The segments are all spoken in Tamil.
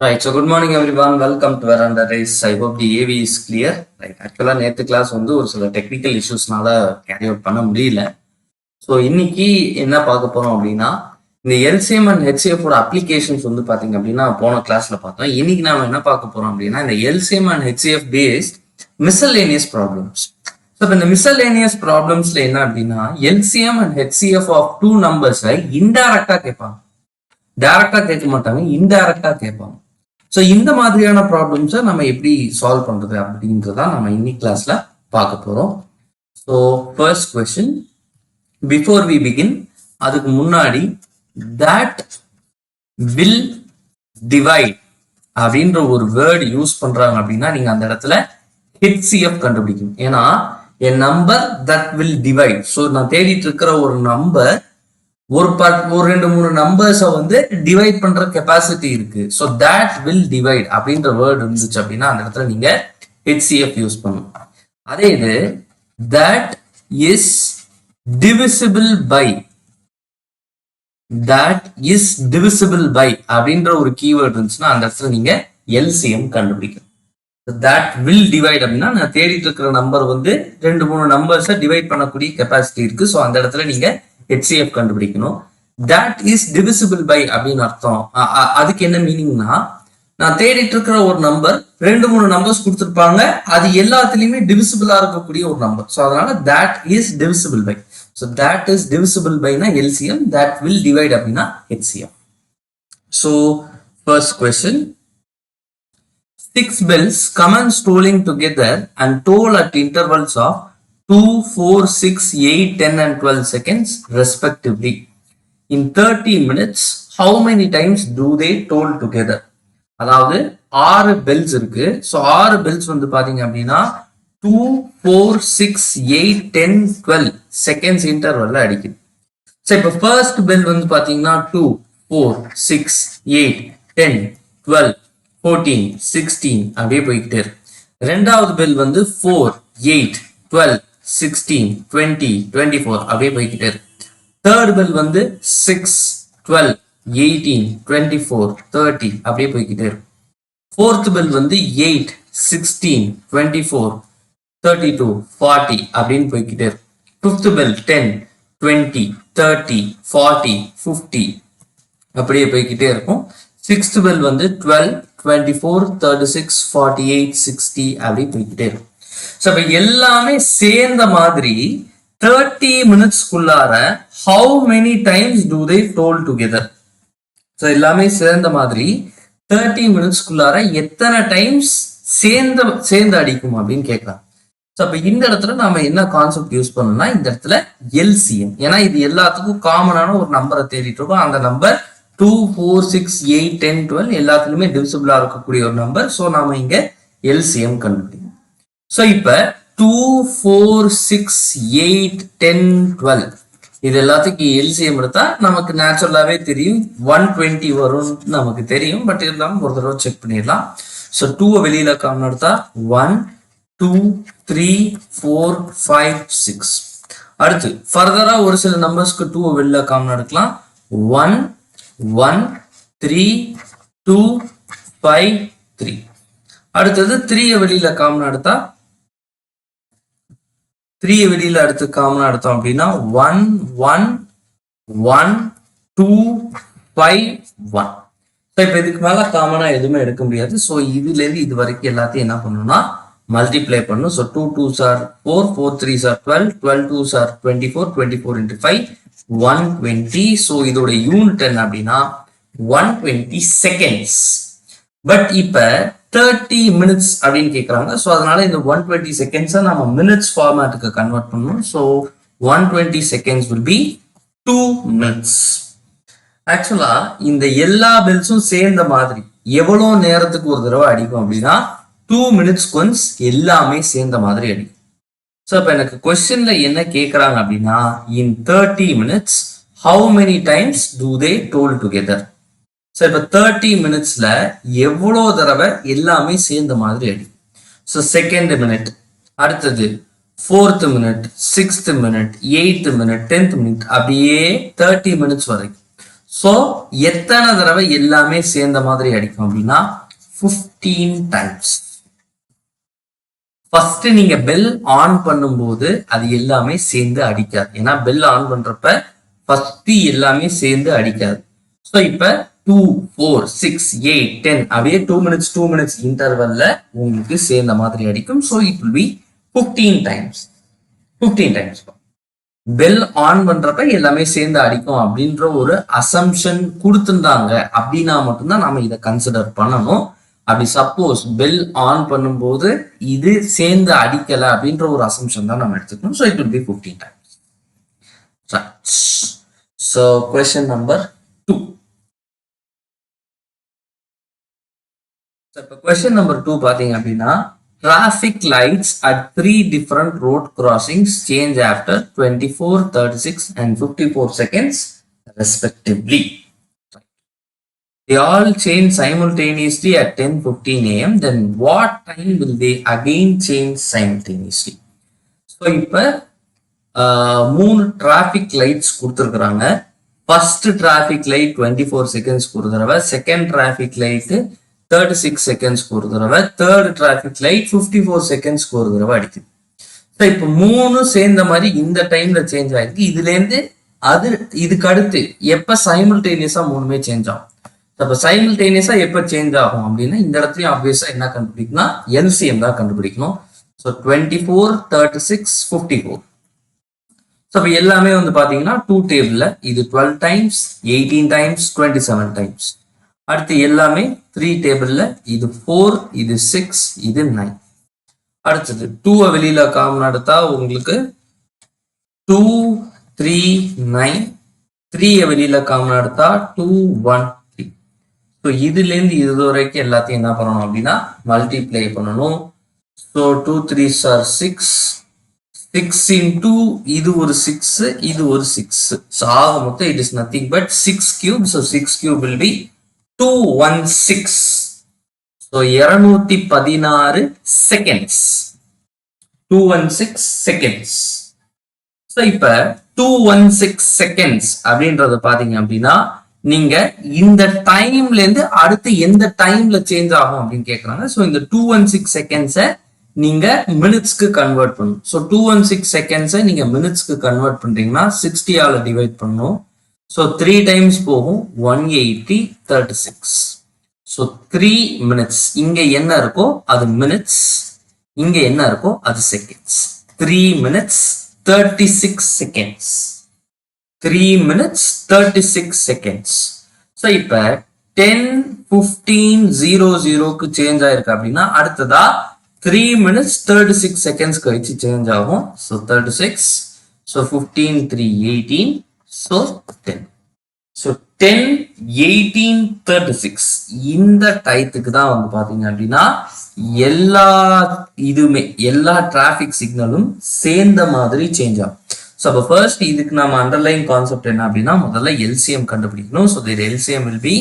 Right so good morning everyone welcome to where Veranda Race I hope the AV is clear right ஆக்சுவலாக நேற்று கிளாஸ் வந்து ஒரு சில டெக்னிக்கல் இஷ்யூஸ்னால கேரி அவுட் பண்ண முடியல. ஸோ இன்னைக்கு என்ன பார்க்க போகிறோம் அப்படின்னா இந்த எல்சிஎம் அண்ட் ஹெச்சிஎஃப் அப்ளிகேஷன்ஸ் வந்து பார்த்தீங்க அப்படின்னா போன கிளாஸில் பார்த்தோம். இன்னைக்கு நாம என்ன பார்க்க போகிறோம் அப்படின்னா இந்த LCM and HCF based miscellaneous problems so இப்போ இந்த மிசல்லேனியஸ் ப்ராப்ளம்ஸ்ல என்ன அப்படின்னா LCM and HCF of two நம்பர்ஸை இன்டைரக்டா கேட்பாங்க. டைரக்டா கேட்க மாட்டாங்க இன்டைரக்டா கேட்பாங்க. ஸோ இந்த மாதிரியான ப்ராப்ளம்ஸை நம்ம எப்படி சால்வ் பண்றது அப்படின்றதான் நம்ம இன்னைக்கு கிளாஸ்ல பார்க்க போறோம். So first question before we begin அதுக்கு முன்னாடி தட் வில் டிவைட் அப்படின்ற ஒரு வேர்டு யூஸ் பண்றாங்க அப்படின்னா நீங்க அந்த இடத்துல ஹெச்சிஎஃப் கண்டுபிடிக்கும் ஏன்னா என் number that will divide so நான் தேடிட்டு இருக்கிற ஒரு நம்பர் ஒரு பட் ஒரு ரெண்டு மூணு நம்பர்ஸை வந்து டிவைட் பண்ற கெப்பாசிட்டி இருக்கு. ஸோ தட் வில் டிவைட் அப்படின்ற வேர்டு இருந்துச்சு அப்படின்னா அந்த இடத்துல நீங்க ஹெச்சிஎஃப் யூஸ் பண்ணணும் அதே இது that is divisible by that is divisible by அப்படின்ற ஒரு கீவேர்ட் இருந்துச்சுன்னா அந்த இடத்துல நீங்க எல்சிஎம் கண்டுபிடிக்கணும் தட் வில் டிவைட் அப்படின்னா நான் தேடிட்டு இருக்கிற நம்பர் வந்து ரெண்டு மூணு நம்பர்ஸை டிவைட் பண்ணக்கூடிய கெப்பாசிட்டி இருக்கு. ஸோ அந்த இடத்துல நீங்க ஹெச்சிஎஃப் கண்டுபிடிக்கணும். தட் இஸ் டிவிசிபிள் பை அப்படின்னு அர்த்தம். அதுக்கு என்ன மீனிங்னா நான் தேடிட்டு இருக்கிற ஒரு நம்பர் ரெண்டு மூணு நம்பர்ஸ் கொடுத்துருப்பாங்க. அது எல்லாத்துலயுமே டிவிசிபிளா இருக்கக்கூடிய ஒரு நம்பர் ஸோ அதனால that is divisible by so that is divisible பைனா LCM that will divide அப்படின்னா HCM so first question six bells commence tolling together and toll at intervals of 2, 4, 6, 8, 10 and 12 seconds respectively. In 30 minutes, how many times do they toll together? அதாவது ஆறு பெல்ஸ் இருக்கு ஸோ ஆறு பெல்ஸ் வந்து பாத்தீங்க அப்படின்னா two four six eight ten twelve seconds இன்டர்வல்ல அடிக்குது சரி இப்போ ஃபர்ஸ்ட் பெல் வந்து பாத்தீங்கன்னா two four six eight ten twelve fourteen sixteen அப்படியே போய்கிட்டே இருக்கு ரெண்டாவது பெல் வந்து four eight twelve sixteen twenty twenty four அப்படியே போய்கிட்டே இருக்கு. தேர்ட் பெல் வந்து six twelve eighteen twenty four thirty அப்படியே போய்கிட்டே இருக்கு. ஃபோர்த் பெல் வந்து eight sixteen twenty four thirty two forty அப்படின்னு போய்கிட்டே இருக்கு. Fifth bell ten twenty thirty forty fifty அப்படியே போய்கிட்டே இருக்கும். சிக்ஸ்த் பெல் வந்து twelve twenty four thirty six forty eight sixty அப்படி போய்கிட்டே இருக்கும். ஸோ இப்போ எல்லாமே சேர்ந்த மாதிரி thirty மினிட்ஸ்க்குள்ளார how many times do they toll together so எல்லாமே சேர்ந்த மாதிரி தேர்ட்டி மினிட்ஸ்க்குள்ளார எத்தனை டைம்ஸ் சேர்ந்த சேர்ந்து அடிக்கும் அப்படின்னு கேட்கலாம் ஸோ அப்போ இந்த இடத்துல நாம என்ன கான்செப்ட் யூஸ் பண்ணணும்னா இந்த இடத்துல எல்சிஎம் ஏன்னா இது எல்லாத்துக்கும் காமனான ஒரு நம்பரை தேடிட்டு இருக்கோம். அந்த number two four six eight ten twelve எல்லாத்துலயுமே டிவிசிபிளா இருக்கக்கூடிய ஒரு நம்பர் ஸோ நாம இங்க எல்சிஎம் கண்டுபிடிக்கணும். ஸோ இப்போ two four six eight ten twelve இது எல்லாத்துக்கும் எல்சிஎம் எடுத்தா நமக்கு நேச்சுரலாவே தெரியும். ஒன் டுவெண்ட்டி வரும்னு நமக்கு தெரியும். பட் இருந்தாலும் ஒரு தடவை செக் பண்ணிடலாம். ஸோ டூவை வெளியில காமன் எடுத்தா one two three four five six அடுத்து ஃபர்தரா ஒரு சில நம்பர்ஸ்க்கு டூவை வெளியில் காமன் எடுக்கலாம். One one three two five three அடுத்தது த்ரீயை வெளியில காமன் எடுத்தா த்ரீ வெளியில அடுத்து காமனா எடுத்தோம் அப்படின்னா one one one two five one so இப்போ இதுக்கு மேல காமனா எதுவுமே எடுக்க முடியாது. ஸோ இதுல இருந்து இது வரைக்கும் எல்லாத்தையும் என்ன பண்ணணும்னா மல்டிப்ளை பண்ணணும். So two two are four four three are twelve twelve two are twenty four twenty four into five one twenty so இதோட யூனிட் என்ன அப்படின்னா ஒன் டுவெண்ட்டி செகண்ட்ஸ் பட் இப்போ தேர்ட்டி மினிட்ஸ் அப்படின்னு கேட்குறாங்க ஸோ அதனால இந்த ஒன் டுவெண்ட்டி செகண்ட்ஸை நம்ம மினிட்ஸ் ஃபார்மேட்டுக்கு கன்வெர்ட் பண்ணணும். So one twenty seconds will be two minutes ஆக்சுவலா இந்த எல்லா பெல்ஸும் சேர்ந்த மாதிரி எவ்வளோ நேரத்துக்கு ஒரு தடவை அடிக்கும் அப்படின்னா டூ மினிட்ஸ் கொன்ஸ் எல்லாமே சேர்ந்த மாதிரி அடிக்கும். ஸோ இப்போ எனக்கு கொஸ்டின்ல என்ன கேட்குறாங்க அப்படின்னா in thirty minutes how many times do they toll together so இப்போ தேர்ட்டி மினிட்ஸ்ல எவ்வளோ தடவை எல்லாமே சேர்ந்த மாதிரி அடி. ஸோ செகண்ட் மினிட் அடுத்தது fourth minute sixth minute eighth minute tenth minute அப்படியே தேர்ட்டி மினிட்ஸ் வரைக்கும். ஸோ எத்தனை தடவை எல்லாமே சேர்ந்த மாதிரி அடிக்கும் அப்படின்னா ஃபிஃப்டீன் டைம்ஸ் ஃபர்ஸ்ட் நீங்க பெல் ஆன் பண்ணும்போது அது எல்லாமே சேர்ந்து அடிக்காது. ஏன்னா பெல் ஆன் பண்றப்ப ஃபர்ஸ்ட் எல்லாமே சேர்ந்து அடிக்காது. ஸோ இப்ப two four six eight ten அப்படியே டூ மினிட்ஸ் டூ மினிட்ஸ் இன்டர்வல்ல உங்களுக்கு சேர்ந்த மாதிரி அடிக்கும். So it will be fifteen times fifteen times bell on பண்றப்ப எல்லாமே சேர்ந்து அடிக்கும் அப்படின்ற ஒரு அசம்ஷன் கொடுத்துருந்தாங்க. அப்படின்னா மட்டும்தான் நாம இதை கன்சிடர் பண்ணணும். அப்படி சப்போஸ் பெல் ஆன் பண்ணும்போது இது சேர்ந்து அடிக்கல அப்படின்ற ஒரு அசம்ஷன் தான் நம்ம எடுத்துக்கணும். So it will be fifteen times so question number இப்போ கொஸ்டின் நம்பர் டூ பார்த்தீங்க அப்படின்னா traffic lights at three different road crossings change after twenty four thirty six and fifty four seconds respectively they all change simultaneously at 10:15 a.m. Then what time will they again change simultaneously? So இப்போ மூணு டிராஃபிக் லைட்ஸ் கொடுத்துருக்குறாங்க first traffic light twenty four seconds ஒரு second traffic light thirty six செகண்ட்ஸ்க்கு ஒரு தடவை third traffic light fifty four செகண்ட்ஸ்க்கு ஒரு தடவை அடிக்குது. ஸோ இப்போ மூணு சேர்ந்த மாதிரி இந்த டைம்ல சேஞ்ச் ஆயிருக்கு. இதுலேருந்து அது இதுக்கு அடுத்து எப்போ சைமில்டேனியஸாக மூணுமே சேஞ்ச் ஆகும். அப்போ சைமில்டேனியஸா எப்ப சேஞ்ச் ஆகும் அப்படின்னா இந்த இடத்துலயும் ஆப்வியஸா என்ன கண்டுபிடிக்கணும் எல்சிஎம் தான் கண்டுபிடிக்கணும். So twenty four thirty six fifty four so இப்போ எல்லாமே வந்து பாத்தீங்கன்னா டூ டேபிளில் இது twelve times eighteen times twenty seven times அடுத்து எல்லாமே த்ரீ டேபிள்ல இது ஃபோர் இது சிக்ஸ் இது நைன் அடுத்தது டூவை வெளியில காமன் எடுத்தா உங்களுக்கு டூ த்ரீ நைன் த்ரீயை வெளியில காமன் எடுத்தா டூ ஒன் த்ரீ ஸோ இதுலேருந்து இது வரைக்கும் எல்லாத்தையும் என்ன பண்ணணும் அப்படின்னா மல்டிப்ளை பண்ணணும். So two threes are six six into இது ஒரு சிக்ஸ் இது ஒரு சிக்ஸ் ஸோ ஆக மொத்தம் it is nothing but six cube so six cube will be two one six so இருநூத்தி பதினாறு seconds two one six seconds so இப்போ டூ ஒன் சிக்ஸ் செகண்ட்ஸ் அப்படின்றத பார்த்தீங்க அப்படின்னா நீங்க இந்த டைம்ல இருந்து அடுத்து எந்த டைம்ல சேஞ்ச் ஆகும் அப்படின்னு கேட்குறாங்க ஸோ இந்த டூ ஒன் சிக்ஸ் செகண்ட்ஸை நீங்க மினிட்ஸ்க்கு கன்வெர்ட் பண்ணணும். ஸோ டூ ஒன் சிக்ஸ் செகண்ட்ஸை நீங்க மினிட்ஸ்க்கு கன்வெர்ட் பண்றீங்கன்னா சிக்ஸ்டியால டிவைட் பண்ணணும். ஸோ த்ரீ டைம்ஸ் போகும். One eighty thirty six so three minutes இங்கே என்ன இருக்கோ அது மினிட்ஸ் இங்கே என்ன இருக்கோ அது seconds three minutes thirty six seconds three minutes thirty six seconds so இப்போ டென் ஃபிஃப்டீன் ஜீரோ ஜீரோக்கு சேஞ்ச் ஆயிருக்கு அப்படின்னா அடுத்ததா three minutes thirty six seconds கழிச்சு சேஞ்ச் ஆகும். So thirty six so fifteen three eighteen so ten so ten eighteen thirty six இந்த டயத்துக்கு தான் வந்து பார்த்தீங்க அப்படின்னா எல்லா இதுவுமே எல்லா டிராஃபிக் சிக்னலும் சேர்ந்த மாதிரி சேஞ்ச் ஆகும். ஸோ அப்போ ஃபர்ஸ்ட் இதுக்கு நம்ம அண்டர்லைன் கான்செப்ட் என்ன அப்படின்னா முதல்ல எல்சிஎம் கண்டுபிடிக்கணும். ஸோ இது LCM will be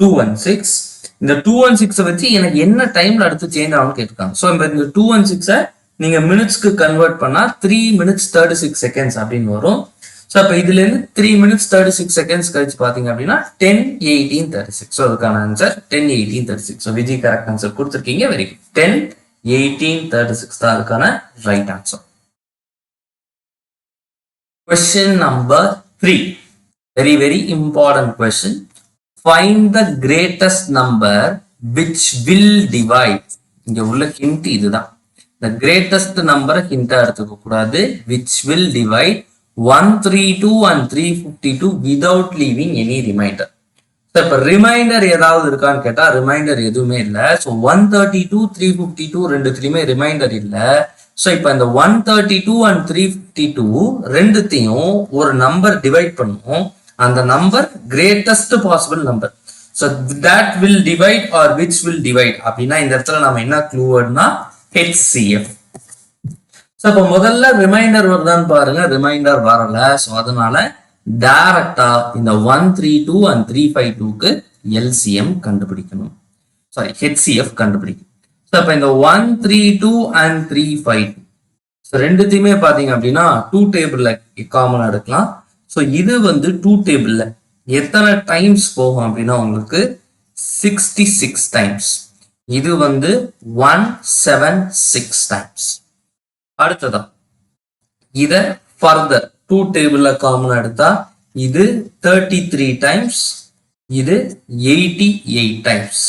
two one six இந்த டூ ஒன் சிக்ஸை வச்சு எனக்கு என்ன டைம்ல அடுத்து சேஞ்ச் ஆகும்னு கேட்டிருக்காங்க. ஸோ இந்த டூ ஒன் சிக்ஸை நீங்க மினிட்ஸ்க்கு கன்வெர்ட் பண்ணா three minutes thirty six seconds அப்படின்னு வரும். ஸோ அப்போ இதுல இருந்து three minutes thirty six seconds கழிச்சு பாத்தீங்க அப்படின்னா ten eighteen thirty six so அதுக்கான answer ten eighteen thirty six so Vijay correct answer கொடுத்துருக்கீங்க. Very good ten eighteen thirty six தான் அதுக்கான right answer question number three very very important question find the greatest number which will divide இங்க உள்ள ஹிண்ட் இதுதான். த கிரேட்டஸ்ட் நம்பரை ஹிண்டா எடுத்துக்க கூடாது which will divide 132 and 352 without leaving any reminder. So, இப்ப ரிமைண்டர் ஏதாவது இருக்கான்னு கேட்டா ரிமைண்டர் எதுவுமே இல்லை. So one thirty two three fifty two ரெண்டுத்திலையுமே reminder இல்லை. ஸோ இப்போ இந்த one thirty two and three fifty two ரெண்டுத்தையும் ஒரு நம்பர் டிவைட் பண்ணுவோம். அந்த number greatest possible number so that will divide or which will divide அப்படின்னா இந்த இடத்துல நம்ம என்ன க்ளூவர்ட்னா ஹெச்சிஎஃப் ஸோ அப்போ முதல்ல ரிமைண்டர் வருதான்னு பாருங்க. ரிமைண்டர் வரல. ஸோ அதனால டைரக்டா இந்த one three two and three five டூக்கு எல்சிஎம் கண்டுபிடிக்கணும். சாரி ஹெச்சிஎஃப் கண்டுபிடிக்கணும். ஸோ அப்போ இந்த one three two and three five two so ரெண்டுத்தையுமே பார்த்தீங்க அப்படின்னா டூ டேபிளில் காமனாக எடுக்கலாம். ஸோ இது வந்து டூ டேபிளில் எத்தனை டைம்ஸ் போகும் அப்படின்னா உங்களுக்கு சிக்ஸ்டி சிக்ஸ் டைம்ஸ் இது வந்து ஒன் செவன் சிக்ஸ் டைம்ஸ் அடுத்ததா. இத ஃபர்தர் டூ டேபிள்ல காமன் எடுத்தா இது தேர்ட்டி த்ரீ டைம்ஸ் இது எயிட்டி எயிட் டைம்ஸ்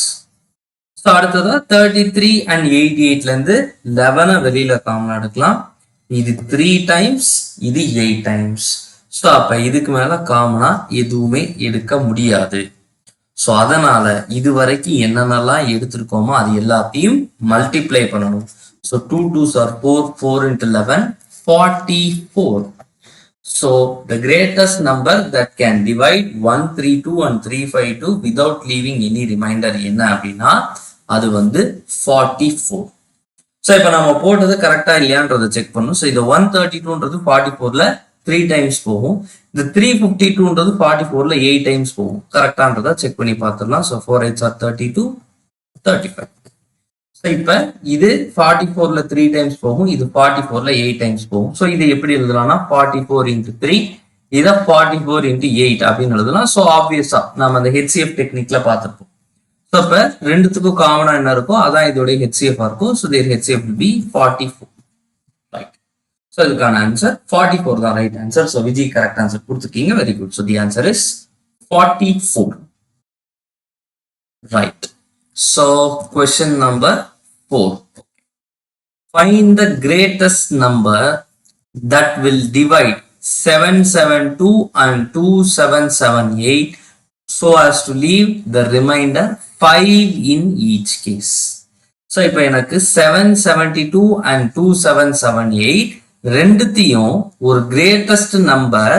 ஸோ அடுத்ததா தேர்ட்டி த்ரீ அண்ட் எயிட்டி எயிட்ல இருந்து லெவனை வெளியில காமன் எடுக்கலாம். இது த்ரீ டைம்ஸ் இது எயிட் டைம்ஸ் ஸோ அப்ப இதுக்கு மேல காமனா எதுவுமே எடுக்க முடியாது. ஸோ அதனால இது வரைக்கும் என்னென்னலாம் எடுத்திருக்கோமோ அது எல்லாத்தையும் மல்டிப்ளை பண்ணணும். So two twos are four four into eleven forty four so the greatest number that can divide one three two and three five two without leaving any reminder என்ன அப்படின்னா அது வந்து ஃபார்ட்டி ஃபோர் ஸோ இப்போ நம்ம போட்டது கரெக்டா இல்லையான்றதை செக் பண்ணும். ஸோ இது ஒன் தேர்ட்டி டூன்றது ஃபார்ட்டி ஃபோர்ல த்ரீ டைம்ஸ் போகும். இந்த த்ரீ ஃபிஃப்டி டூன்றது ஃபார்ட்டி ஃபோர்ல எயிட் டைம்ஸ் போகும் கரெக்டான்றதை செக் பண்ணி பார்த்துடலாம். So four eights are thirty two thirty five இப்போ இது ஃபார்ட்டி ஃபோர்ல த்ரீ டைம்ஸ் போகும் இது ஃபார்ட்டி ஃபோர்ல எயிட் டைம்ஸ் போகும். ஸோ இது எப்படி எழுதலாம்னா ஃபார்ட்டி ஃபோர் இன்ட்டு த்ரீ இதை ஃபார்ட்டி ஃபோர் இன்ட்டு எயிட் அப்படின்னு எழுதலாம். ஸோ ஆப்வியஸா நம்ம அந்த ஹெச்சிஎஃப் டெக்னிக்ல பார்த்துருப்போம். ஸோ இப்போ ரெண்டுத்துக்கும் காமனா என்ன இருக்கோ அதான் இதோடைய ஹெச்சிஎஃப் இருக்கும். So there HCF be forty four right so இதுக்கான ஆன்சர் ஃபார்ட்டி ஃபோர் தான் right answer so Vijay correct answer கொடுத்துருக்கீங்க. Very good so the answer is forty four right so question number 4. find the greatest number that will divide 772 and 2778 so as to leave the remainder 5 in each case. So இப்போ எனக்கு seven seventy two and two seven seven eight ரெண்டுத்தையும் ஒரு greatest number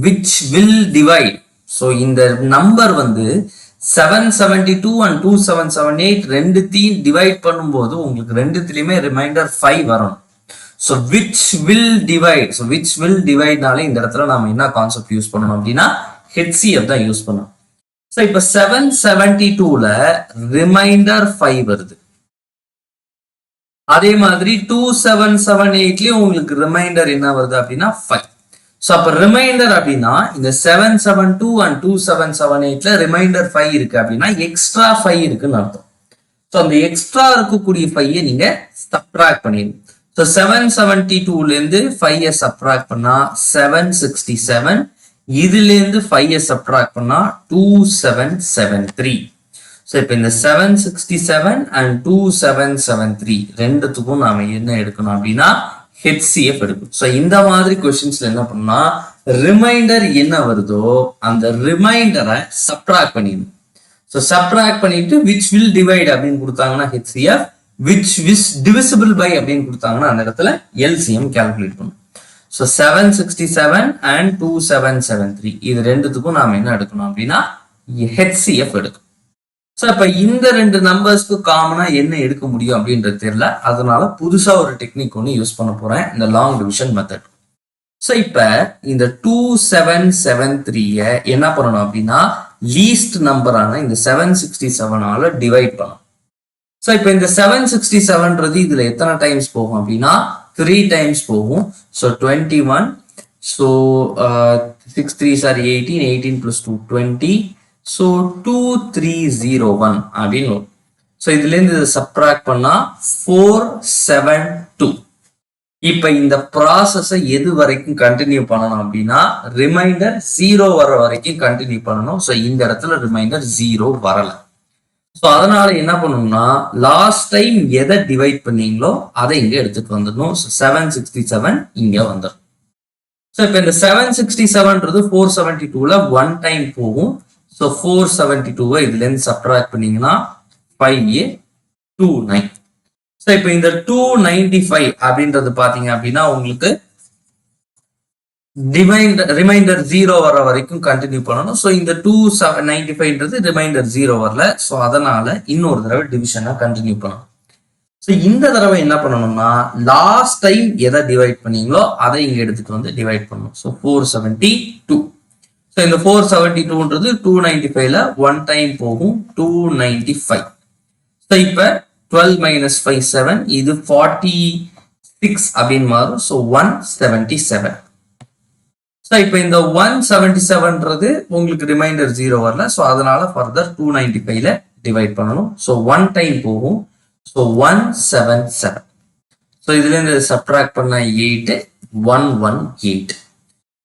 which will divide so இந்த நம்பர் வந்து seven seventy two and two seven seven eight ரெண்டுத்தையும் டிவைட் பண்ணும்போது உங்களுக்கு ரெண்டுத்துலையுமே ரிமைண்டர் ஃபைவ் வரணும் so which will divide so which will டிவைட்னாலே இந்த இடத்துல நாம என்ன கான்செப்ட் யூஸ் பண்ணணும் அப்படின்னா ஹெச்சிஎஃப் தான் யூஸ் பண்ணணும். ஸோ இப்போ செவன் செவன்டி டூல ரிமைண்டர் ஃபைவ் வருது. அதே மாதிரி டூ செவன் செவன் எயிட்லயும் உங்களுக்கு ரிமைண்டர் என்ன வருது அப்படின்னா ஃபைவ் ஸோ அப்போ ரிமைண்டர் அப்படின்னா இந்த seven seven two and two seven seven எயிட்ல ரிமைண்டர் ஃபைவ் இருக்கு அப்படின்னா எக்ஸ்ட்ரா ஃபைவ் இருக்குன்னு அர்த்தம். ஸோ அந்த எக்ஸ்ட்ரா இருக்கக்கூடிய ஃபைவை நீங்க சப்ட்ராக்ட் பண்ணிடணும். ஸோ செவன் செவன்டி டூலேருந்து ஃபைவ் சப்ட்ராக்ட் பண்ணா செவன் சிக்ஸ்டி செவன் இதுலேருந்து ஃபைவ் சப்ட்ராக்ட் பண்ணா two seven seven three so இப்போ இந்த seven sixty seven and two seven seven three ரெண்டுத்துக்கும் நாம என்ன எடுக்கணும் அப்படின்னா ஹெச்சிஎஃப் எடுக்கும். ஸோ இந்த மாதிரி கொஸ்டின்ஸ்ல என்ன பண்ணா ரிமைண்டர் என்ன வருதோ அந்த ரிமைண்டரை சப்ட்ராக்ட் பண்ணிடணும். ஸோ சப்ட்ராக்ட் பண்ணிட்டு விச் வில் டிவைட் அப்படின்னு கொடுத்தாங்கன்னா HCF which is divisible by அப்படின்னு கொடுத்தாங்கன்னா அந்த இடத்துல எல்சிஎம் கால்குலேட் பண்ணும். So seven sixty seven and two seven seven three இது ரெண்டுத்துக்கும் நாம் என்ன எடுக்கணும் அப்படின்னா ஹெச்சிஎஃப் எடுக்கணும். ஸோ இப்போ இந்த ரெண்டு நம்பர்ஸ்க்கு காமனாக என்ன எடுக்க முடியும் அப்படின்றது தெரியல. அதனால புதுசாக ஒரு டெக்னிக் ஒன்று யூஸ் பண்ண போகிறேன் இந்த லாங் டிவிஷன் மெத்தட் ஸோ இப்போ இந்த டூ செவன் செவன் த்ரீயை என்ன பண்ணணும் அப்படின்னா லீஸ்ட் நம்பரான இந்த செவன் சிக்ஸ்டி செவனால டிவைட் பண்ணணும். ஸோ இப்போ இந்த செவன் சிக்ஸ்டி செவன்றது இதில் எத்தனை டைம்ஸ் போகும் அப்படின்னா த்ரீ டைம்ஸ் போகும். So twenty one so six three sir eighteen eighteen plus two twenty so two three zero one அப்படின்னு வரும். ஸோ இதுலேருந்து இதை சப்ட்ராக்ட் பண்ணா ஃபோர் செவன் டூ இப்போ இந்த ப்ராசஸை எது வரைக்கும் கண்டினியூ பண்ணணும் அப்படின்னா ரிமைண்டர் ஜீரோ வர வரைக்கும் கண்டினியூ பண்ணணும். ஸோ இந்த இடத்துல ரிமைண்டர் ஜீரோ வரலை. ஸோ அதனால என்ன பண்ணணும்னா லாஸ்ட் டைம் எதை டிவைட் பண்ணீங்களோ அதை இங்கே எடுத்துட்டு வந்துடணும். ஸோ செவன் சிக்ஸ்டி செவன் இங்கே வந்துடும். ஸோ இப்போ இந்த செவன் சிக்ஸ்டி செவன்றது ஃபோர் செவன்டி டூவில் ஒன் டைம் போகும். ஸோ ஃபோர் செவன்டி டூவை இதுலேருந்து சப்ராக்ட் பண்ணீங்கன்னா five a two nine so இப்போ இந்த டூ நைன்டி ஃபைவ் அப்படின்றது பார்த்தீங்க அப்படின்னா உங்களுக்கு டிமைண்டர் ரிமைண்டர் ஜீரோ வர வரைக்கும் கண்டினியூ பண்ணணும். ஸோ இந்த டூ செவன் நைன்டி ஃபைவ்ன்றது ரிமைண்டர் ஜீரோ வரல. ஸோ அதனால இன்னொரு தடவை டிவிஷனை கண்டினியூ பண்ணணும். ஸோ இந்த தடவை என்ன பண்ணணும்னா லாஸ்ட் டைம் எதை டிவைட் பண்ணீங்களோ அதை இங்கே எடுத்துட்டு வந்து டிவைட் பண்ணணும். So four seventy two so இந்த ஃபோர் செவன்டி டூன்றது டூ நைன்டி ஃபைவ்ல ஒன் டைம் போகும் டூ நைன்டி ஃபைவ் ஸோ இப்போ டுவெல் மைனஸ் ஃபைவ் செவன் இது ஃபார்ட்டி சிக்ஸ் அப்படின்னு மாறும். So one seventy seven so இப்போ இந்த ஒன் செவன்டி செவன்றது உங்களுக்கு ரிமைண்டர் ஜீரோ வரல. ஸோ அதனால ஃபர்தர் டூ நைன்டி ஃபைவ்ல டிவைட் பண்ணணும். ஸோ ஒன் டைம் போகும். So one seven seven so இதுலேருந்து சப்ட்ராக்ட் பண்ண eight one one eight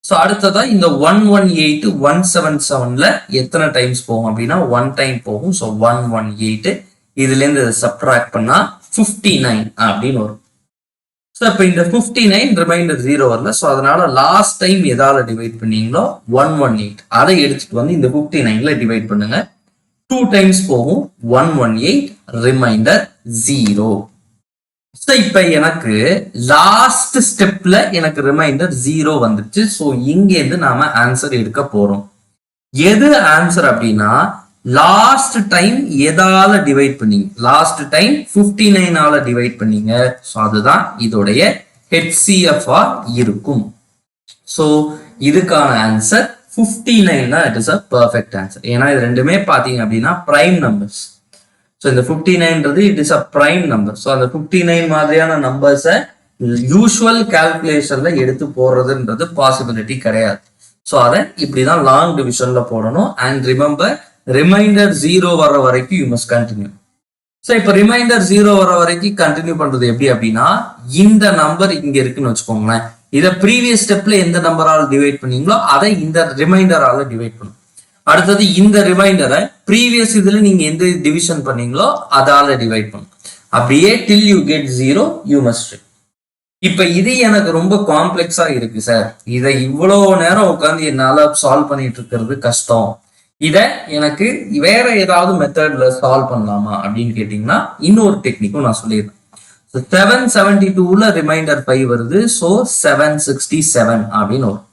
so அடுத்ததா இந்த one one eight one seven செவன்ல எத்தனை டைம்ஸ் போகும் அப்படின்னா ஒன் டைம் போகும். ஸோ ஒன் ஒன் எயிட் இதுலேருந்து சப்ட்ராக்ட் பண்ணா ஃபிஃப்டி நைன் அப்படின்னு வரும். ஸோ இப்போ இந்த ஃபிஃப்டி நைன் ரிமைண்டர் ஜீரோ வரல. ஸோ அதனால லாஸ்ட் டைம் எதால டிவைட் பண்ணீங்களோ ஒன் ஒன் எயிட் அதை எடுத்துட்டு வந்து இந்த ஃபிஃப்டி நைன்ல டிவைட் பண்ணுங்க. டூ டைம்ஸ் போகும் one one eight remainder zero so இப்போ எனக்கு லாஸ்ட் ஸ்டெப்ல எனக்கு ரிமைண்டர் ஜீரோ வந்துச்சு. ஸோ இங்கேருந்து நாம ஆன்சர் எடுக்க போறோம். எது ஆன்சர் அப்படின்னா லாஸ்ட் டைம் எதால டிவைட் பண்ணீங்க? லாஸ்ட் டைம் ஃபிஃப்டி நைனால டிவைட் பண்ணீங்க. ஸோ அதுதான் இதோடைய ஹெச்சிஎஃப்ஆ இருக்கும். ஸோ இதுக்கான ஆன்சர் ஃபிஃப்டி நைன் தான். It is a perfect answer ஏன்னா இது ரெண்டுமே பார்த்தீங்க அப்படின்னா பிரைம் நம்பர்ஸ் ஸோ இந்த fifty நைன்றது it is a prime number so அந்த ஃபிஃப்டி நைன் மாதிரியான நம்பர்ஸை யூஸ்வல் கால்குலேஷன்ல எடுத்து போடுறதுன்றது பாசிபிலிட்டி கிடையாது. ஸோ அதை இப்படிதான் லாங் டிவிஷன்ல போடணும். அண்ட் ரிமெம்பர் ரிமைண்டர் ஜீரோ வர்ற வரைக்கும் யூ மஸ்ட் கண்டினியூ ஸோ இப்போ ரிமைண்டர் ஜீரோ வர வரைக்கும் கண்டினியூ பண்றது எப்படி அப்படின்னா இந்த நம்பர் இங்க இருக்குன்னு வச்சுக்கோங்களேன். இதை ப்ரீவியஸ் ஸ்டெப்ல எந்த நம்பரால் டிவைட் பண்ணீங்களோ அதை இந்த ரிமைண்டரால டிவைட் பண்ணும் அடுத்தது இந்த ரிமைண்டரை ப்ரீவியஸ் இதுல நீங்க எந்த டிவிஷன் பண்ணீங்களோ அதால டிவைட் பண்ணும் அப்படியே till you get zero you must இப்ப இது எனக்கு ரொம்ப காம்ப்ளெக்ஸா இருக்கு சார் இதை இவ்வளவு நேரம் உட்காந்து என்னால சால்வ் பண்ணிட்டு இருக்கிறது கஷ்டம். இத எனக்கு வேற ஏதாவது மெத்தட்ல சால்வ் பண்ணலாமா அப்படின்னு கேட்டீங்கன்னா இன்னொரு டெக்னிக்கும் நான் சொல்லிடுறேன். செவன் செவன்டி டூல ரிமைண்டர் ஃபைவ் வருது. ஸோ செவன் சிக்ஸ்டி செவன் அப்படின்னு வரும்.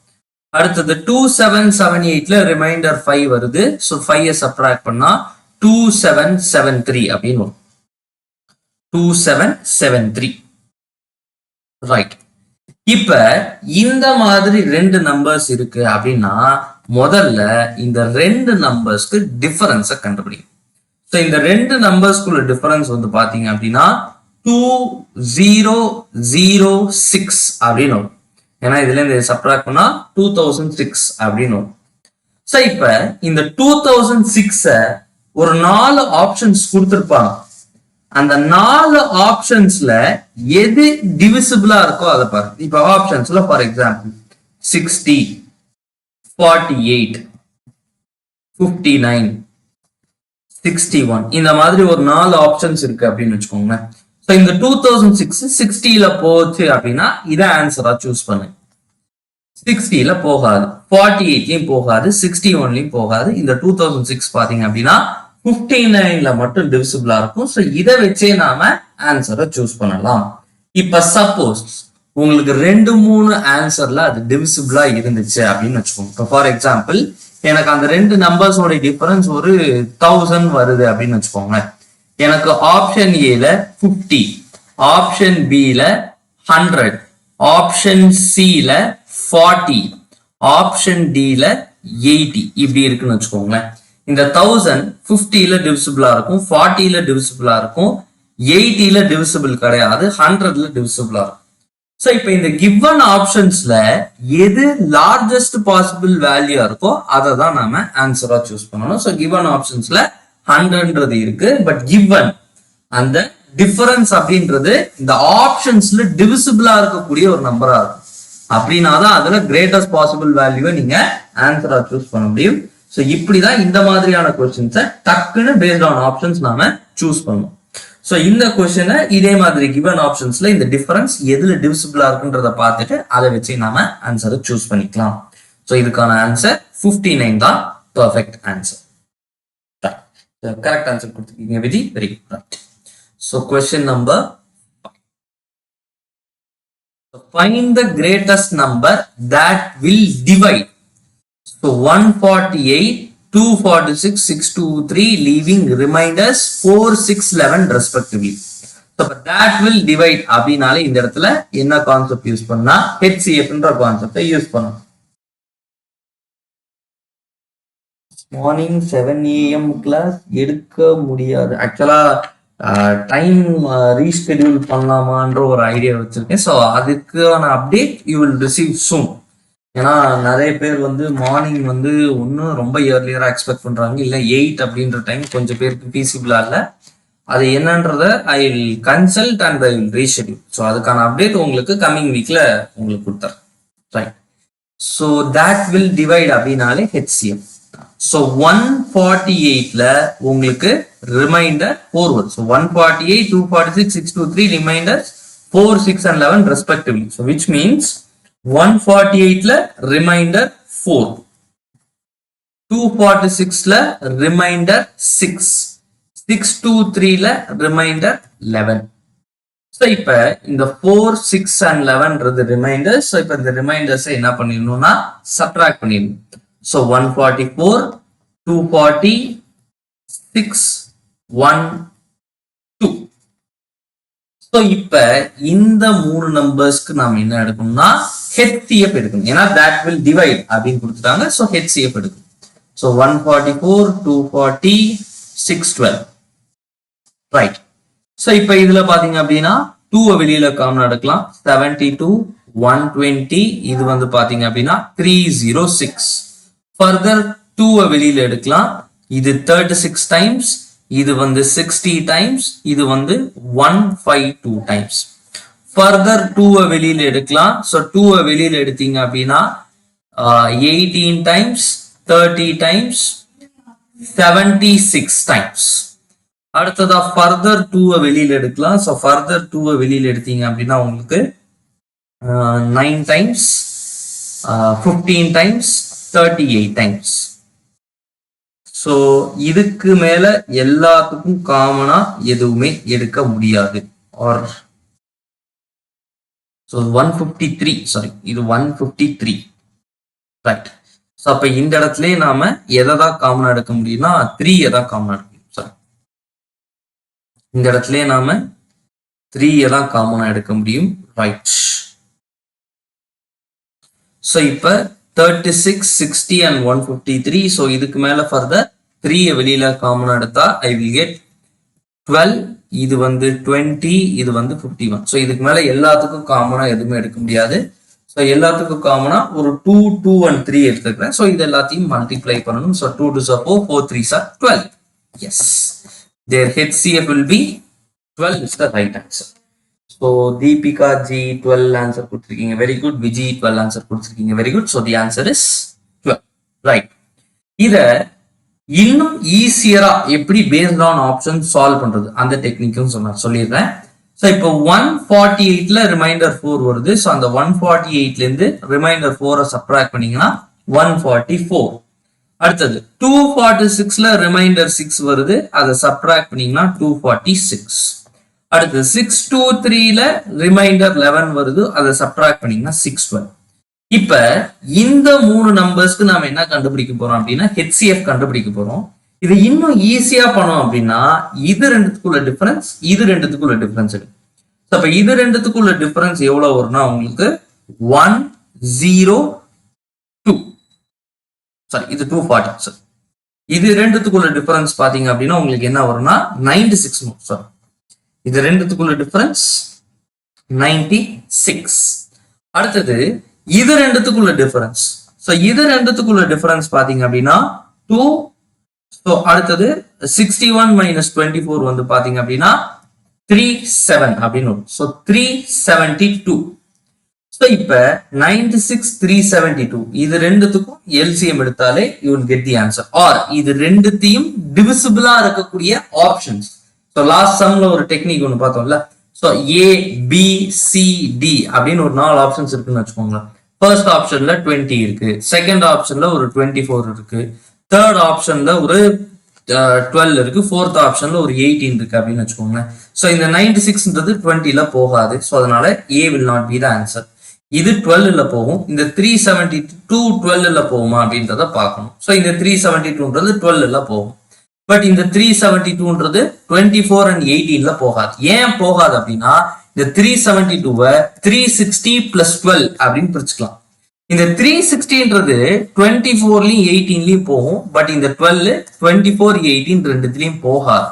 அடுத்தது டூ செவன் செவன் எயிட்ல ரிமைண்டர் ஃபைவ் வருது. ஸோ ஃபைவ் சப்ராக்ட் பண்ணா டூ செவன் செவன் த்ரீ அப்படின்னு வரும். Two seven seven three right இப்ப இந்த மாதிரி ரெண்டு நம்பர்ஸ் இருக்கு அப்படின்னா முதல்ல இந்த ரெண்டு நம்பர்ஸ்க்கு டிஃபரன்ஸை கண்டுபிடிக்கும் ஸோ இந்த ரெண்டு நம்பர்ஸ்க்குள்ள டிஃபரன்ஸ் வந்து பாத்தீங்க அப்படின்னா டூ ஜீரோ ஜீரோ சிக்ஸ் அப்படின்னு வரும். ஏன்னா இதுல இருந்து சப்ராக்ட் பண்ணா டூ தௌசண்ட் சிக்ஸ் அப்படின்னு சோ ஸோ இப்ப இந்த டூ தௌசண்ட் சிக்ஸ ஒரு நாலு ஆப்ஷன்ஸ் கொடுத்துருப்பாங்க. அந்த நாலு ஆப்ஷன்ஸ்ல எது டிவிசிபிளா இருக்கோ அதை பாருங்க. இப்ப ஆப்ஷன்ஸ்ல for example sixty forty eight fifty nine sixty one இந்த மாதிரி ஒரு நாலு ஆப்ஷன்ஸ் இருக்கு அப்படின்னு வச்சுக்கோங்களேன். ஸோ இந்த டூ தௌசண்ட் சிக்ஸ் சிக்ஸ்டியில போச்சு அப்படின்னா இதை ஆன்சரா சூஸ் பண்ணு. சிக்ஸ்டியில போகாது. ஃபார்ட்டி எயிட்லயும் போகாது சிக்ஸ்டி ஒன்லயும் போகாது. இந்த டூ தௌசண்ட் சிக்ஸ் பாத்தீங்க அப்படின்னா பிப்டி நைன்ல மட்டும் டிவிசிபிளா இருக்கும். ஸோ இதை வச்சே நாம ஆன்சரை சூஸ் பண்ணலாம். இப்ப சப்போஸ் உங்களுக்கு ரெண்டு மூணு ஆன்சர்ல அது டிவிசிபிளா இருந்துச்சு அப்படின்னு வச்சுக்கோங்க. இப்போ ஃபார் எக்ஸாம்பிள் எனக்கு அந்த ரெண்டு நம்பர்ஸோட டிஃபரன்ஸ் ஒரு தௌசண்ட் வருது அப்படின்னு வச்சுக்கோங்க எனக்கு ஆப்ஷன் ஏல ஃபிஃப்டி ஆப்ஷன் பில ஹண்ட்ரட் ஆப்ஷன் சில ஃபார்ட்டி ஆப்ஷன் டில எயிட்டி இப்படி இருக்குன்னு வச்சுக்கோங்களேன். இந்த தௌசண்ட் ஃபிஃப்டியில டிவிசிபிளா இருக்கும் ஃபார்ட்டியில டிவிசிபிளா இருக்கும் எயிட்டியில டிவிசிபிள் கிடையாது ஹண்ட்ரட்ல டிவிசிபிளா இருக்கும். ஸோ இப்போ இந்த கிவன் ஆப்ஷன்ஸ்ல எது லார்ஜஸ்ட் பாசிபிள் வேல்யூ இருக்கோ அதை தான் நாம ஆன்சரா சூஸ் பண்ணணும். ஸோ கிவன் ஆப்ஷன்ஸ்ல ஹண்ட்ரட்ன்றது இருக்கு பட் கிவன் அந்த டிஃபரன்ஸ் அப்படின்றது இந்த ஆப்ஷன்ஸ்ல டிவிசிபிளா இருக்கக்கூடிய ஒரு நம்பரா இருக்கும். அப்படின்னா தான் அதுல கிரேட்டஸ்ட் பாசிபிள் வேல்யூவை நீங்க ஆன்சரா சூஸ் பண்ண முடியும். ஸோ இப்படிதான் இந்த மாதிரியான கொஸ்டின்ஸை டக்குன்னு பேஸ்ட் ஆன் ஆப்ஷன்ஸ் நாம சூஸ் பண்ணுவோம். ஸோ இந்த கொஸ்டினை இதே மாதிரி கிவன் ஆப்ஷன்ஸ்ல இந்த டிஃபரன்ஸ் எதுல டிவிசிபிளா இருக்குன்றத பார்த்துட்டு அதை வச்சு நாம ஆன்சரை சூஸ் பண்ணிக்கலாம். ஸோ இதுக்கான ஆன்சர் ஃபிஃப்டி நைன் தான் பர்ஃபெக்ட் ஆன்சர் கரெக்ட் ஆன்சர் கொடுத்துருக்கீங்க Vidhi. Very good right so question number find the greatest number that will divide. So 148 246 623 leaving reminders 4 6 11 respectively. So that will divide அப்படினாலே இந்த இடத்துல என்ன கான்செப்ட் யூஸ் பண்ணா? ஹெச்சிஎஃப்ன்ற கான்செப்டை யூஸ் பண்ணணும். மார்னிங் செவன் ஏஎம் கிளாஸ் எடுக்க முடியாது. ஆக்சுவலா டைம் ரீஸ்கெடியூல் பண்ணலாமான்ற ஒரு ஐடியா வச்சிருக்கேன். ஸோ அதுக்கான update you will receive soon ஏன்னா நிறைய பேர் வந்து மார்னிங் வந்து ஒன்றும் ரொம்ப இயர்லியராக எக்ஸ்பெக்ட் பண்ணுறாங்க இல்லை எயிட் அப்படின்ற டைம் கொஞ்சம் பேருக்கு பீசிபிளாக இல்லை. அது என்னன்றத I will consult and I will reschedule so அதுக்கான அப்டேட் உங்களுக்கு கம்மிங் வீக்கில் உங்களுக்கு கொடுத்துறேன். Right so that will divide அப்படின்னாலே ஹெச்சிஎம் ஸோ ஒன் ஃபார்ட்டி எயிட்ல உங்களுக்கு ரிமைண்டர் ஃபோர் வரும் so one forty eight two forty six six two three remainder four six and eleven respectively so which means one forty எயிட்ல ரிமைண்டர் ஃபோர் டூ ஃபார்ட்டி சிக்ஸ்ல ரிமைண்டர் சிக்ஸ் சிக்ஸ் டூ த்ரீல ரிமைண்டர் லெவன் ஸோ இப்போ இந்த ஃபோர் சிக்ஸ் அண்ட் லெவன்றது ரிமைண்டர் ஸோ இப்போ இந்த ரிமைண்டர்ஸை என்ன பண்ணிடணும்னா சப்ட்ராக்ட் பண்ணிடணும். So one forty four two forty six one two so இப்ப இந்த மூணு நம்பர்ஸ்க்கு நாம என்ன எடுக்கணும்னா ஹெச்சிஎஃப் எடுக்கணும். ஏன்னா தட் வில் டிவைட் அப்படின்னு கொடுத்துட்டாங்க. ஸோ ஹெச்சிஎஃப் எடுக்கணும். So one forty four two forty six twelve right so இப்போ இதுல பாத்தீங்க அப்படின்னா டூவை வெளியில காமன் எடுக்கலாம். செவன்டி டூ ஒன் டுவெண்ட்டி இது வந்து பாத்தீங்க அப்படின்னா த்ரீ ஜீரோ சிக்ஸ் ஃபர்தர் டூவை வெளியில எடுக்கலாம். இது தேர்ட்டி சிக்ஸ் டைம்ஸ் இது வந்து சிக்ஸ்டி டைம்ஸ் இது வந்து one five two times further டூவை வெளியில எடுக்கலாம். ஸோ டூவை வெளியில எடுத்தீங்க அப்படின்னா eighteen times thirty times seventy six times அடுத்ததா ஃபர்தர் டூவை வெளியில எடுக்கலாம். ஸோ ஃபர்தர் டூவை வெளியில எடுத்தீங்க அப்படின்னா உங்களுக்கு nine times fifteen times thirty eight times so இதுக்கு மேல எல்லாத்துக்கும் காமனா எதுவுமே எடுக்க முடியாது. Or so one fifty three sorry இது one fifty three right so அப்போ இந்த இடத்துல நாம எதை தான் காமனா எடுக்க முடியும்னா த்ரீ தான் காமனா எடுக்க முடியும். சாரி இந்த இடத்துல நாம த்ரீ தான் காமனா எடுக்க முடியும். ரைட் ஸோ இப்போ thirty six sixty and one fifty three so இதுக்கு மேலே ஃபர்தர் த்ரீயை வெளியில் காமனாக எடுத்தால் ஐ வில் கெட் டுவெல் இது வந்து டுவெண்ட்டி இது வந்து ஃபிஃப்டி ஒன் ஸோ இதுக்கு மேலே எல்லாத்துக்கும் காமனாக எதுவுமே எடுக்க முடியாது. ஸோ எல்லாத்துக்கும் காமனாக ஒரு டூ டூ அண்ட் த்ரீ எடுத்துக்கிறேன். ஸோ இது எல்லாத்தையும் மல்டிப்ளை பண்ணணும். So two two sir four four three sir twelve yes there HCF will be twelve is the right answer so Deepika ji twelve answer கொடுத்துருக்கீங்க. Very good Viji twelve answer கொடுத்துருக்கீங்க. Very good so the answer is twelve right இத இன்னும் ஈஸியரா எப்படி பேஸ்ட் ஆன் ஆப்ஷன் சால்வ் பண்றது? அந்த டெக்னிக்கும் சொன்ன சொல்லிடுறேன். ஸோ இப்போ ஒன் ஃபார்ட்டி எயிட்ல ரிமைண்டர் ஃபோர் வருது. ஸோ அந்த ஒன் ஃபார்ட்டி எயிட்ல இருந்து ரிமைண்டர் ஃபோரை சப்ராக்ட் பண்ணீங்கன்னா ஒன் ஃபார்ட்டி ஃபோர் அடுத்தது டூ ஃபார்ட்டி சிக்ஸ்ல ரிமைண்டர் சிக்ஸ் வருது. அதை சப்ராக்ட் பண்ணீங்கன்னா டூ ஃபார்ட்டி சிக்ஸ் அடுத்து சிக்ஸ் டூ த்ரீல ரிமைண்டர் லெவன் வருது. அதை சப்ட்ராக்ட் பண்ணீங்கன்னா சிக்ஸ் டுவெல் இப்ப இந்த மூணு நம்பர்ஸ்க்கு நாம என்ன கண்டுபிடிக்க போறோம் அப்படின்னா ஹெச்சிஎஃப் கண்டுபிடிக்க போறோம். இது இன்னும் ஈஸியா பண்ணோம் அப்படின்னா இது ரெண்டுத்துக்குள்ள டிஃபரன்ஸ் இது ரெண்டுத்துக்குள்ள டிஃபரன்ஸ் இருக்கு. அப்ப இது ரெண்டுத்துக்குள்ள டிஃபரன்ஸ் எவ்வளவு வரும்னா உங்களுக்கு ஒன் ஜீரோ டூ சாரி இது டூ ஃபார்ட்டி சார் இது ரெண்டுத்துக்குள்ள டிஃபரன்ஸ் பாத்தீங்க அப்படின்னா உங்களுக்கு என்ன வரும்னா நைன்டி சிக்ஸ் சார் இது ரெண்டுத்துக்குள்ள டிஃபரன்ஸ் நைன்டி சிக்ஸ் அடுத்தது இது ரெண்டுத்துக்குள்ள டிஃபரன்ஸ் ஸோ இது ரெண்டுத்துக்குள்ள டிஃபரன்ஸ் பாத்தீங்க அப்படின்னா டூ ஸோ அடுத்தது sixty one minus twenty four வந்து பாத்தீங்க அப்படின்னா த்ரீ செவன் அப்படின்னு வரும். So three seventy two so இப்ப ninety six three seventy two இது ரெண்டுத்துக்கும் எல்சிஎம் எடுத்தாலே you will get the answer or இது ரெண்டுத்தையும் டிவிசிபிளா இருக்கக்கூடிய ஆப்ஷன்ஸ் ஸோ லாஸ்ட் சம்ல ஒரு டெக்னிக் ஒன்று பார்த்தோம்ல. So A B C D அப்படின்னு ஒரு நாலு ஆப்ஷன்ஸ் இருக்குன்னு வச்சுக்கோங்களேன். ஃபர்ஸ்ட் ஆப்ஷன்ல டுவெண்ட்டி இருக்கு. செகண்ட் ஆப்ஷன்ல ஒரு டுவெண்ட்டி ஃபோர் இருக்கு தேர்ட் ஆப்ஷன்ல ஒரு டுவெல் இருக்கு. ஃபோர்த் ஆப்ஷன்ல ஒரு எயிட்டீன் இருக்கு அப்படின்னு வச்சுக்கோங்களேன். ஸோ இந்த நைன்டி சிக்ஸ்ன்றது டுவெண்ட்டில போகாது. ஸோ அதனால A will not be the answer இது டுவெல்ல போகும். இந்த த்ரீ செவன்டி டூ டுவெல்ல போகுமா அப்படின்றத பார்க்கணும். ஸோ இந்த த்ரீ செவன்டி டூன்றது டுவெல்ல போகும். பட் இந்த த்ரீ செவன்டி டூன்றது டுவெண்ட்டி ஃபோர் அண்ட் எயிட்டீன்ல போகாது. ஏன் போகாது அப்படின்னா இந்த த்ரீ செவன்டி டூவை த்ரீ சிக்ஸ்டி பிளஸ் டுவெல் அப்படின்னு பிரிச்சுக்கலாம். இந்த த்ரீ சிக்ஸ்டின்றது டுவெண்ட்டி ஃபோர்லயும் எயிட்டீன்லயும் போகும். பட் இந்த டுவெல் டுவெண்ட்டி ஃபோர் எயிட்டீன் ரெண்டுத்துலயும் போகாது.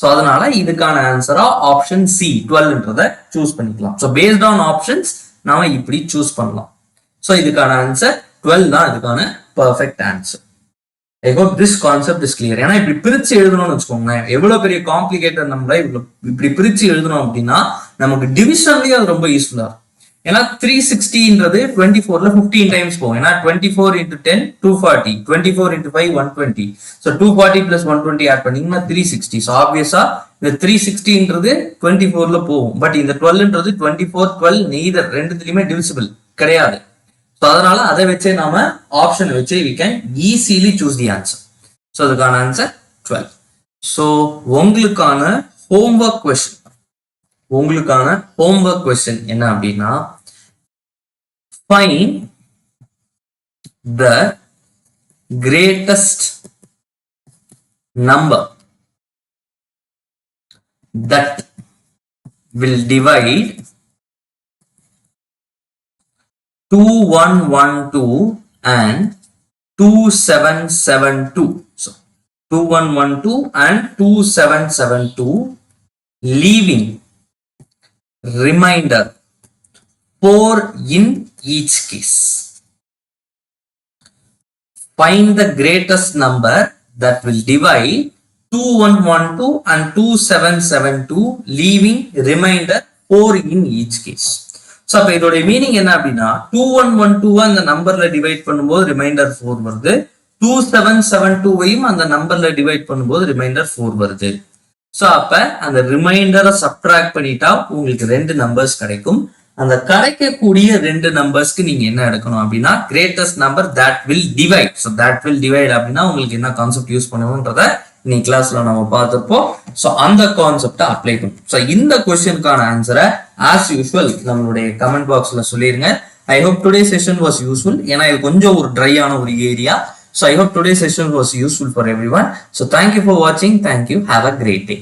ஸோ அதனால இதுக்கான ஆன்சரா ஆப்ஷன் சி டுவெல்ன்றத சூஸ் பண்ணிக்கலாம். ஸோ பேஸ்ட் ஆன் ஆப்ஷன்ஸ் நாம இப்படி சூஸ் பண்ணலாம். ஸோ இதுக்கான ஆன்சர் டுவெல் தான். இதுக்கான perfect answer I hope this concept is clear ஏன்னா இப்படி பிரிச்சு எழுதணும்னு வச்சுக்கோங்களேன் எவ்வளவு பெரிய காம்ப்ளிகேட்டட் நம்மள இவ்வளவு இப்படி பிரிச்சு எழுதணும் அப்படின்னா நமக்கு டிவிஷன்லயே அது ரொம்ப யூஸ்ஃபுல்லா இருக்கும். ஏன்னா த்ரீ சிக்ஸ்டின்றது டுவெண்ட்டி ஃபோர்ல ஃபிஃப்டீன் டைம்ஸ் போகும். ஏன்னா twenty four into ten two forty twenty four into five one twenty so two forty plus one twenty add பண்ணீங்கன்னா த்ரீ சிக்ஸ்டி ஸோ ஆப்வியஸா இந்த த்ரீ சிக்ஸ்டின்றது டுவெண்ட்டி ஃபோர்ல போகும். பட் இந்த டுவெல்ன்றது டுவெண்ட்டி ஃபோர் டுவெல் நெய்தர் ரெண்டுத்துலயுமே டிவிசிபிள் கிடையாது. ஸோ அதனால அதை வச்சே நாம ஆப்ஷன் வச்சு we can easily choose the answer so அதுக்கான ஆன்சர் டுவெல் ஸோ உங்களுக்கான ஹோம்ஒர்க் கொஸ்டின் உங்களுக்கான ஹோம்ஒர்க் கொஸ்டின் என்ன அப்படின்னா find the greatest number that will divide 2112 and 2772. So 2112 and 2772 leaving remainder 4 in each case. Find the greatest number that will divide 2112 and 2772 leaving remainder 4 in each case. So அப்போ இதோட மீனிங் என்ன அப்படின்னா டூ ஒன் ஒன் டூவை அந்த நம்பர்ல டிவைட் பண்ணும்போது ரிமைண்டர் ஃபோர் வருது. டூ செவன் செவன் டூவையும் அந்த நம்பர்ல டிவைட் பண்ணும்போது ரிமைண்டர் ஃபோர் வருது. ஸோ அப்ப அந்த ரிமைண்டரை சப்ட்ராக்ட் பண்ணிட்டா உங்களுக்கு ரெண்டு நம்பர்ஸ் கிடைக்கும். அந்த கிடைக்கக்கூடிய ரெண்டு நம்பர்ஸ்க்கு நீங்க என்ன எடுக்கணும் அப்படின்னா greatest number that will divide so that will divide அப்படின்னா உங்களுக்கு என்ன கான்செப்ட் யூஸ் பண்ணுவோன்றத நீ கிளாஸ்ல நம்ம பார்த்துருப்போம் ஸோ அந்த கான்செப்டை அப்ளை பண்ணும் ஸோ இந்த கொஸ்டினுக்கான ஆன்சரை ஆஸ் யூஸ்வல் நம்மளுடைய கமெண்ட் பாக்ஸ்ல சொல்லிருங்க. I hope today session was useful ஏன்னா இது கொஞ்சம் ஒரு ட்ரையான ஒரு area so I hope today session was useful for everyone so thank you for வாட்சிங் thank you have a great day